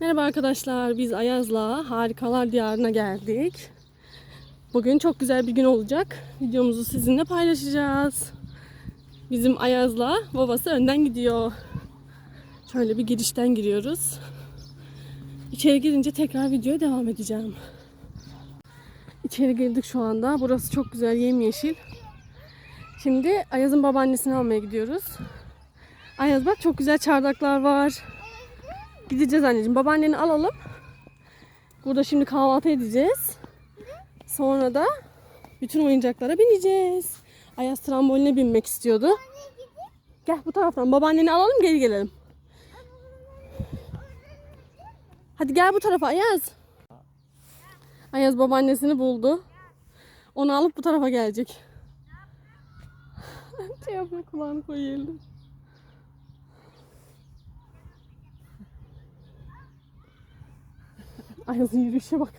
Merhaba arkadaşlar. Biz Ayaz'la Harikalar Diyarı'na geldik. Bugün çok güzel bir gün olacak. Videomuzu sizinle paylaşacağız. Bizim Ayaz'la babası önden gidiyor. Şöyle bir girişten giriyoruz. İçeri girince tekrar videoya devam edeceğim. İçeri girdik şu anda. Burası çok güzel yemyeşil. Şimdi Ayaz'ın babaannesini almaya gidiyoruz. Ayaz bak çok güzel çardaklar var. Gideceğiz anneciğim. Babaanneni alalım. Burada şimdi kahvaltı edeceğiz. Sonra da bütün oyuncaklara bineceğiz. Ayaz tramboline binmek istiyordu. Gel bu taraftan. Babaanneni alalım geri gelelim. Hadi gel bu tarafa Ayaz. Ayaz babaannesini buldu. Onu alıp bu tarafa gelecek. Şey yapma kulağını koyalım. Ayaz'ın yürüyüşe bak.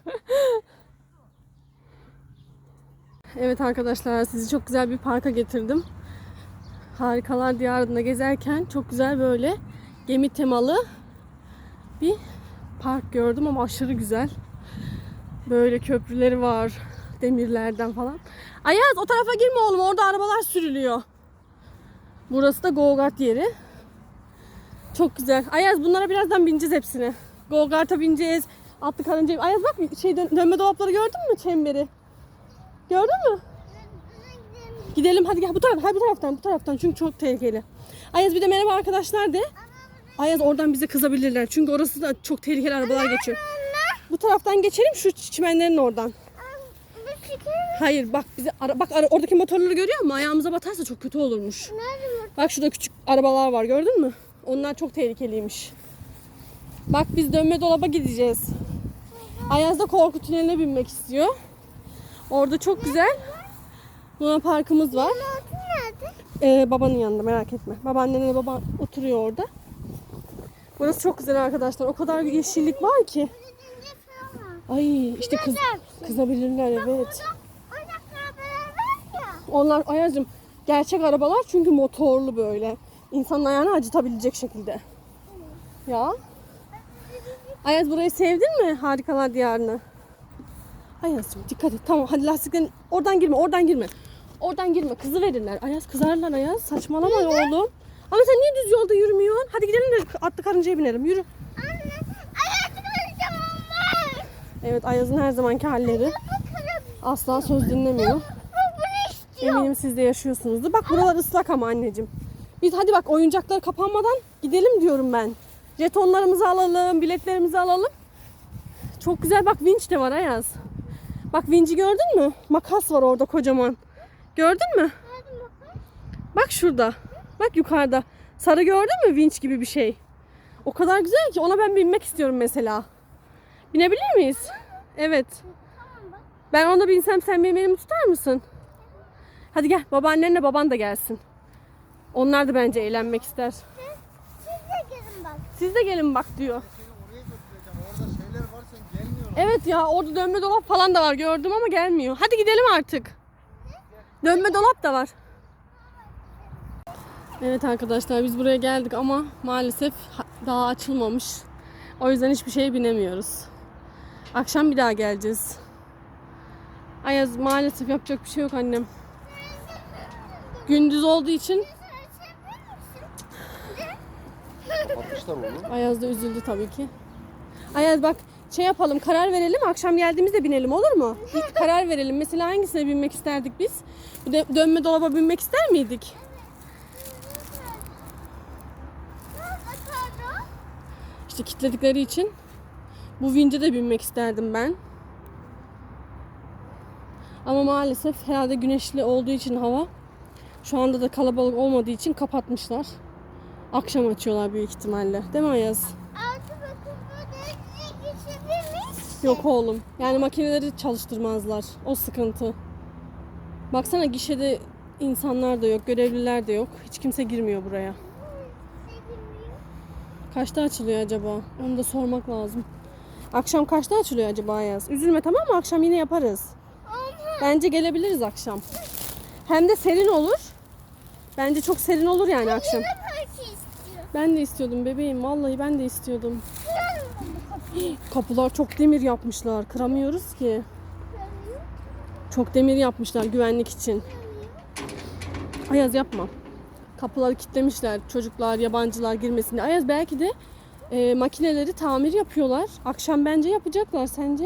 evet arkadaşlar sizi çok güzel bir parka getirdim. Harikalar Diyarı'nda gezerken çok güzel böyle gemi temalı bir park gördüm ama aşırı güzel. Böyle köprüleri var demirlerden falan. Ayaz o tarafa girme oğlum orada arabalar sürülüyor. Burası da go-kart yeri. Çok güzel. Ayaz bunlara birazdan bineceğiz hepsine. Go-kart'a bineceğiz. Atlı karıncayı. Ayaz bak şey dön- dönme dolapları gördün mü çemberi? Gördün mü? Gidelim hadi gel bu taraf, hadi bu taraftan bu taraftan çünkü çok tehlikeli. Ayaz bir de merhaba arkadaşlar de. Ayaz oradan bize kızabilirler çünkü orası da çok tehlikeli arabalar geçiyor. Bu taraftan geçelim şu çimenlerin oradan. Hayır bak bize ara, bak ara- oradaki motorları görüyor musun? Ayağımıza batarsa çok kötü olurmuş. nerede Bak şurada küçük arabalar var gördün mü? Onlar çok tehlikeliymiş. Bak biz dönme dolaba gideceğiz. Ayaz da korku tüneline binmek istiyor. Orada çok güzel Luna Parkımız var. Ee, babanın yanında merak etme. Babaannenle baban oturuyor orada. Burası çok güzel arkadaşlar. O kadar yeşillik var ki. Ay işte kız, kızabilirler evet. Onlar Ayaz'cığım gerçek arabalar çünkü motorlu böyle. İnsanın ayağını acıtabilecek şekilde. Ya. Ayaz burayı sevdin mi? Harikalar diyarını. Ayaz'cığım dikkat et. Tamam hadi lastiklerin oradan girme oradan girme. Oradan girme kızı verirler. Ayaz kızarlar Ayaz. Saçmalama oğlum. Ama sen niye düz yolda yürümüyorsun? Hadi gidelim de atlı karıncaya binelim. Yürü. Anne, ayakta kalacağım onlar. Evet Ayaz'ın her zamanki halleri. Asla söz dinlemiyor. Eminim siz de yaşıyorsunuzdur. Bak buralar ıslak ama anneciğim. Biz hadi bak oyuncaklar kapanmadan gidelim diyorum ben. Jetonlarımızı alalım, biletlerimizi alalım. Çok güzel bak vinç de var Ayaz. Bak vinci gördün mü? Makas var orada kocaman. Gördün mü? Bak şurada. Bak yukarıda. Sarı gördün mü vinç gibi bir şey? O kadar güzel ki ona ben binmek istiyorum mesela. Binebilir miyiz? Evet. Ben ona binsem sen benim elimi tutar mısın? Hadi gel babaannenle baban da gelsin. Onlar da bence eğlenmek ister. Siz, siz de gelin bak. Siz de gelin bak diyor. Evet ya orada dönme dolap falan da var gördüm ama gelmiyor. Hadi gidelim artık. Dönme dolap da var. Evet arkadaşlar biz buraya geldik ama maalesef ha- daha açılmamış. O yüzden hiçbir şeye binemiyoruz. Akşam bir daha geleceğiz. Ayaz maalesef yapacak bir şey yok annem. Gündüz olduğu için Kapatmışlar onu. Ayaz da üzüldü tabii ki. Ayaz bak şey yapalım karar verelim akşam geldiğimizde binelim olur mu? Bir karar verelim. Mesela hangisine binmek isterdik biz? Bir de dönme dolaba binmek ister miydik? İşte kilitledikleri için bu vince de binmek isterdim ben. Ama maalesef herhalde güneşli olduğu için hava şu anda da kalabalık olmadığı için kapatmışlar. Akşam açıyorlar büyük ihtimalle. Değil mi Ayaz? Bakın böyle? Yok oğlum. Yani makineleri çalıştırmazlar. O sıkıntı. Baksana gişede insanlar da yok, görevliler de yok. Hiç kimse girmiyor buraya. Kaçta açılıyor acaba? Onu da sormak lazım. Akşam kaçta açılıyor acaba Yaz? Üzülme tamam mı? Akşam yine yaparız. Bence gelebiliriz akşam. Hem de serin olur. Bence çok serin olur yani akşam. Ben de istiyordum bebeğim. Vallahi ben de istiyordum. Kapılar çok demir yapmışlar. Kıramıyoruz ki. Çok demir yapmışlar güvenlik için. Ayaz yapma. Kapıları kilitlemişler. Çocuklar, yabancılar girmesin diye. Ayaz belki de e, makineleri tamir yapıyorlar. Akşam bence yapacaklar sence?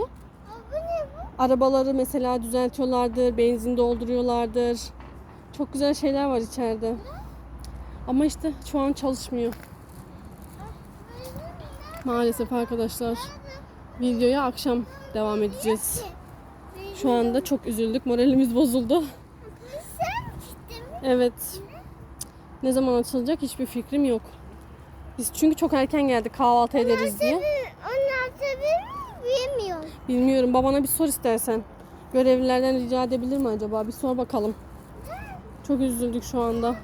Arabaları mesela düzeltiyorlardır, benzin dolduruyorlardır. Çok güzel şeyler var içeride. Ama işte şu an çalışmıyor. Maalesef arkadaşlar. Videoya akşam devam edeceğiz. Şu anda çok üzüldük. Moralimiz bozuldu. Evet. Ne zaman açılacak hiçbir fikrim yok. Biz çünkü çok erken geldik kahvaltı ederiz diye. Onlar tabii bilmiyorum. Bilmiyorum. Babana bir sor istersen. Görevlilerden rica edebilir mi acaba? Bir sor bakalım. Çok üzüldük şu anda.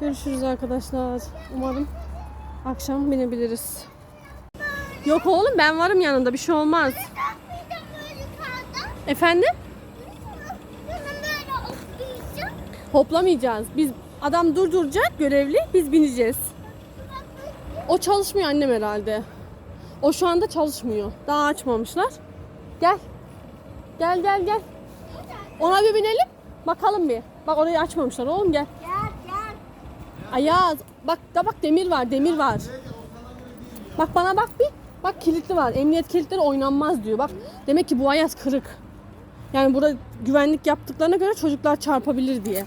Görüşürüz arkadaşlar. Umarım akşam binebiliriz. Yok oğlum ben varım yanında. Bir şey olmaz. Efendim? Hoplamayacağız. Biz adam durduracak görevli. Biz bineceğiz. O çalışmıyor annem herhalde. O şu anda çalışmıyor. Daha açmamışlar. Gel. Gel gel gel. Ona bir binelim. Bakalım bir. Bak orayı açmamışlar oğlum gel. Ayaz. Bak da bak demir var demir var. Bak bana bak bir. Bak kilitli var. Emniyet kilitleri oynanmaz diyor. Bak demek ki bu Ayaz kırık. Yani burada güvenlik yaptıklarına göre çocuklar çarpabilir diye.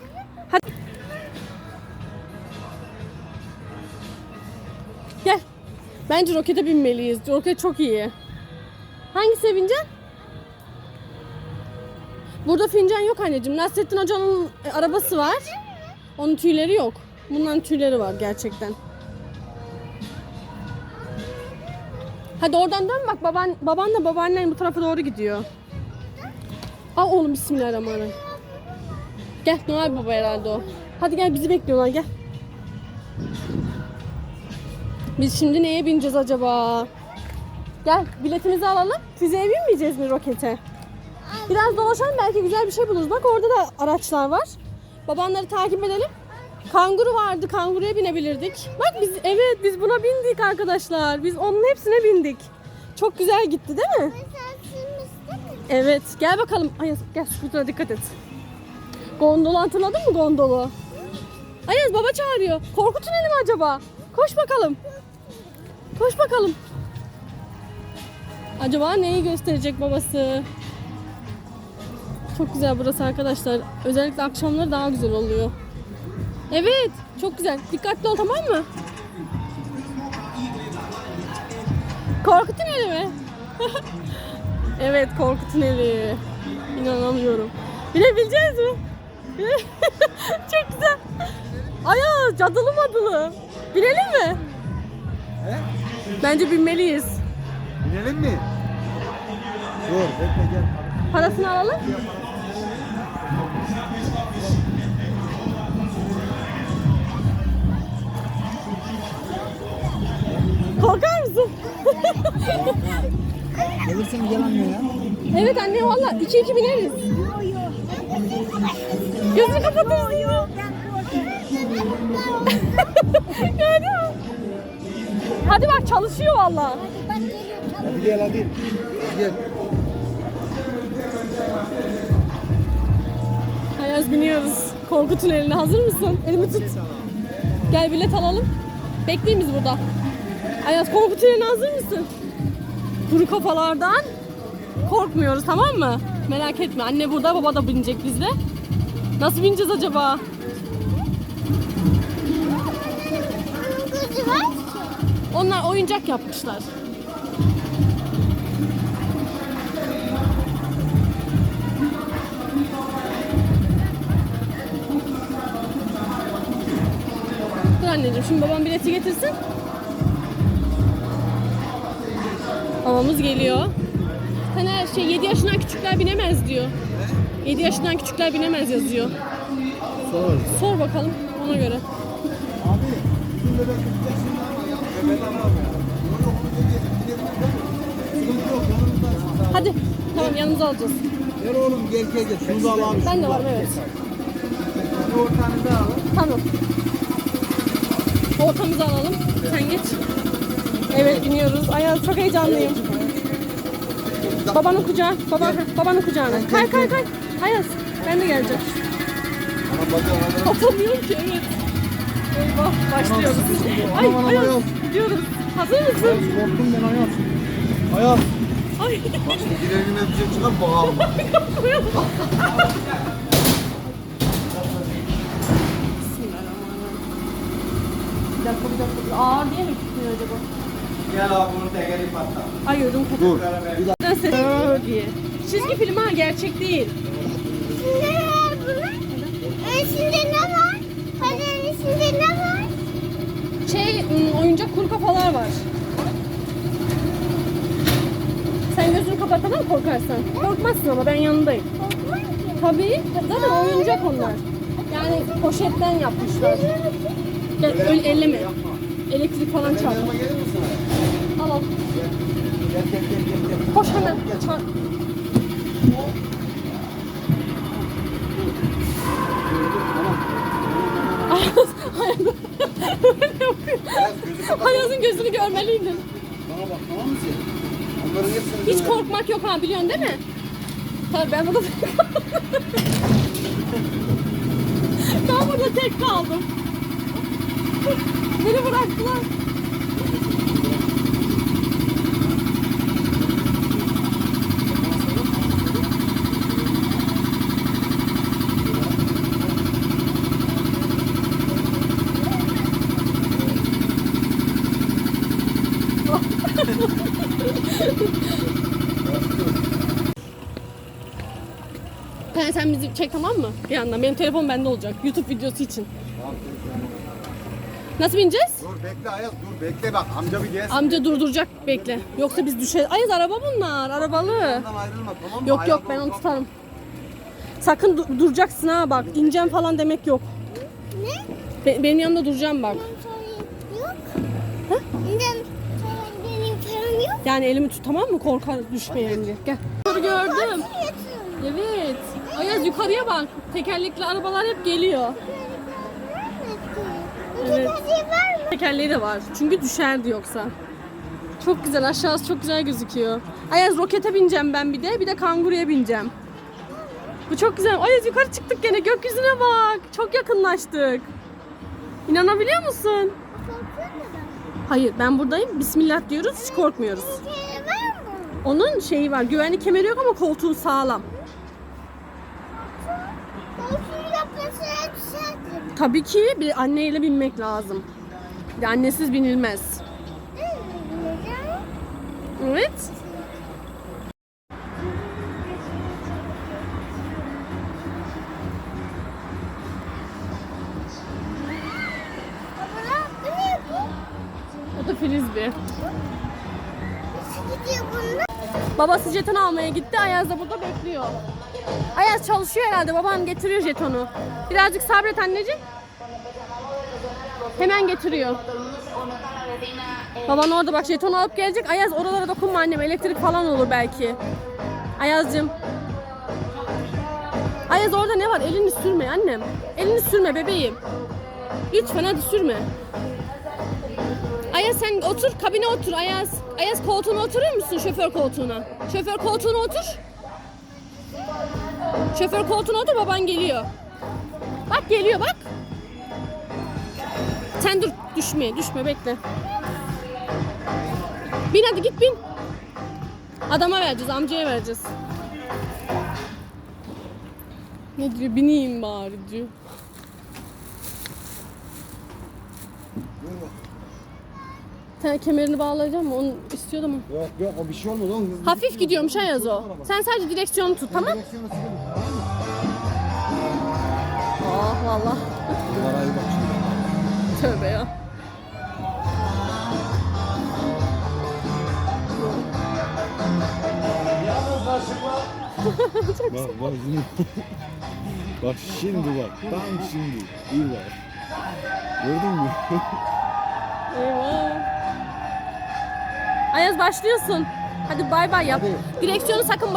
Hadi. Gel. Bence rokete binmeliyiz. Roket çok iyi. Hangisine bineceksin? Burada fincan yok anneciğim. Nasrettin Hoca'nın e, arabası var. Onun tüyleri yok. Bunların tüyleri var gerçekten. Hadi oradan dön bak baban babanla babaannen bu tarafa doğru gidiyor. Aa oğlum bismillahirrahmanirrahim. Gel Noel Baba herhalde o. Hadi gel bizi bekliyorlar gel. Biz şimdi neye bineceğiz acaba? Gel biletimizi alalım. Füzeye binmeyeceğiz mi rokete? Biraz dolaşalım belki güzel bir şey buluruz. Bak orada da araçlar var. Babanları takip edelim. Kanguru vardı. Kanguruya binebilirdik. Bak biz evet biz buna bindik arkadaşlar. Biz onun hepsine bindik. Çok güzel gitti değil mi? Evet. Gel bakalım. Ayaz gel skutuna dikkat et. Gondolu hatırladın mı gondolu? Ayaz baba çağırıyor. Korku tüneli acaba? Koş bakalım. Koş bakalım. Acaba neyi gösterecek babası? Çok güzel burası arkadaşlar. Özellikle akşamları daha güzel oluyor. Evet, çok güzel. Dikkatli ol tamam mı? Korku tüneli mi? evet, korku tüneli. İnanamıyorum. Binebileceğiz mi? çok güzel. Ayaz, cadılı madılı. Binelim mi? He? Bence binmeliyiz. Binelim mi? Dur bekle gel. Parasını alalım. Gel anne ya. evet anne valla iki iki bineriz. Gözünü kapatırız. Mü? Hadi bak çalışıyor valla. Hadi gel hadi. Gel. Ayaz biniyoruz. Korku tüneline hazır mısın? Elimi tut. Gel bilet alalım. Bekleyin biz burada. Ayaz korku tüneline hazır mısın? Kuru kafalardan korkmuyoruz tamam mı? Merak etme. Anne burada baba da binecek bizle. Nasıl bineceğiz acaba? Onlar oyuncak yapmışlar. Dur anneciğim şimdi babam bileti getirsin. Babamız geliyor. Sen her şey 7 yaşından küçükler binemez diyor. 7 yaşından küçükler binemez yazıyor. Sor. Sor bakalım ona göre. Abi bizim bebek gideceksin ama ya. Sıkıntı yok. Hadi tamam yanımıza alacağız. Gel oğlum gel gel gel. Şunu da al abi. Ben de varım evet. Bir ortanı da al. Tamam. Ortamızı alalım. Sen geç. Evet biniyoruz. Ayaz çok heyecanlıyım. Babanın kucağı. Baba, babanın kucağına. Kay kay kay. Ayaz ben de geleceğim. Atamıyorum ki evet. Eyvah başlıyoruz. Ay Ayaz gidiyoruz. Hazır mısın? Korktum ben Ayaz. Ayaz. Ay. Bak şimdi direğine bir şey çıkar bakalım. Bir dakika bir dakika. Ağır diye mi gitmiyor acaba? Ay ödüm. Dur. Aa diye. Çizgi film ha gerçek değil. Ne var bunun? İçinde ne var? Kaderin içinde ne var? Şey ım, oyuncak kuru kafalar var. Sen gözünü kapatamam korkarsan. Korkmazsın ama ben yanındayım. Ki. Tabii. Zaten oyuncak onlar. Yani poşetten yapmışlar. Gel öyle elleme. Elektrik falan çarpma. Yanıma gelir misin? Al al. Gel gel gel gel. gel. Koş hemen. Çarp. Ayaz, Ayaz. Ayaz gözü kapat. Ayaz'ın gözünü görmeliydin. Bana bak tamam mı sen? Onların hepsini Hiç döverim. korkmak yok ha biliyorsun değil mi? Tabii ben burada Ben burada tek kaldım. Beni bıraktılar. Sen, bizi çek tamam mı? Bir yandan. Benim telefon bende olacak. YouTube videosu için. Nasıl bineceğiz? Dur bekle Ayaz dur bekle bak amca bir gelsin. Amca durduracak bekle. Yoksa biz düşeriz. Ayaz araba bunlar. Arabalı. Ondan ayrılma tamam mı? Yok yok Ayaz ben onu tutarım. Sakın du- duracaksın ha bak. İneceğim falan demek yok. Ne? Be- benim yanımda duracağım bak. Benim sorun yok. Sorun benim param yok? Yani elimi tut tamam mı? Korkar düşmeyen diye. Gel. Gördüm. Yatırım. Evet. Ayaz yukarıya bak. Tekerlekli arabalar hep geliyor. Evet. Tekerleği de var. Çünkü düşerdi yoksa. Çok güzel. Aşağısı çok güzel gözüküyor. Ayaz rokete bineceğim ben bir de. Bir de kanguruya bineceğim. Bu çok güzel. Ayaz yukarı çıktık gene. Gökyüzüne bak. Çok yakınlaştık. İnanabiliyor musun? Hayır ben buradayım. Bismillah diyoruz. Hiç korkmuyoruz. Onun şeyi var. Güvenlik kemeri yok ama koltuğu sağlam. Tabii ki bir anneyle binmek lazım. Bir annesiz binilmez. Evet. O da frisbee. Babası jeton almaya gitti. Ayaz da burada bekliyor. Ayaz çalışıyor herhalde. Baban getiriyor jetonu. Birazcık sabret anneciğim. Hemen getiriyor. Baban orada bak jetonu alıp gelecek. Ayaz oralara dokunma annem. Elektrik falan olur belki. Ayaz'cığım. Ayaz orada ne var? Elini sürme annem. Elini sürme bebeğim. Lütfen hadi sürme. Ayaz sen otur, kabine otur Ayaz. Ayaz koltuğuna oturur musun şoför koltuğuna? Şoför koltuğuna otur. Şoför koltuğuna otur baban geliyor. Bak geliyor bak. Sen dur düşme düşme bekle. Bin hadi git bin. Adama vereceğiz amcaya vereceğiz. Ne diyor bineyim bari diyor. Sen kemerini bağlayacak mı? Onu istiyordu mu? Yok yok o bir şey olmaz oğlum. Hafif gidiyormuş Ayaz o. Sen sadece direksiyonu tut tamam? Direksiyonu. Valla. Numarayı bak şimdi. Tövbe ya. Bak bak şimdi. bak şimdi bak. Tam şimdi. İyi bak. Gördün mü? Eyvah. Ayaz başlıyorsun. Hadi bay bay yap. Hadi. Direksiyonu sakın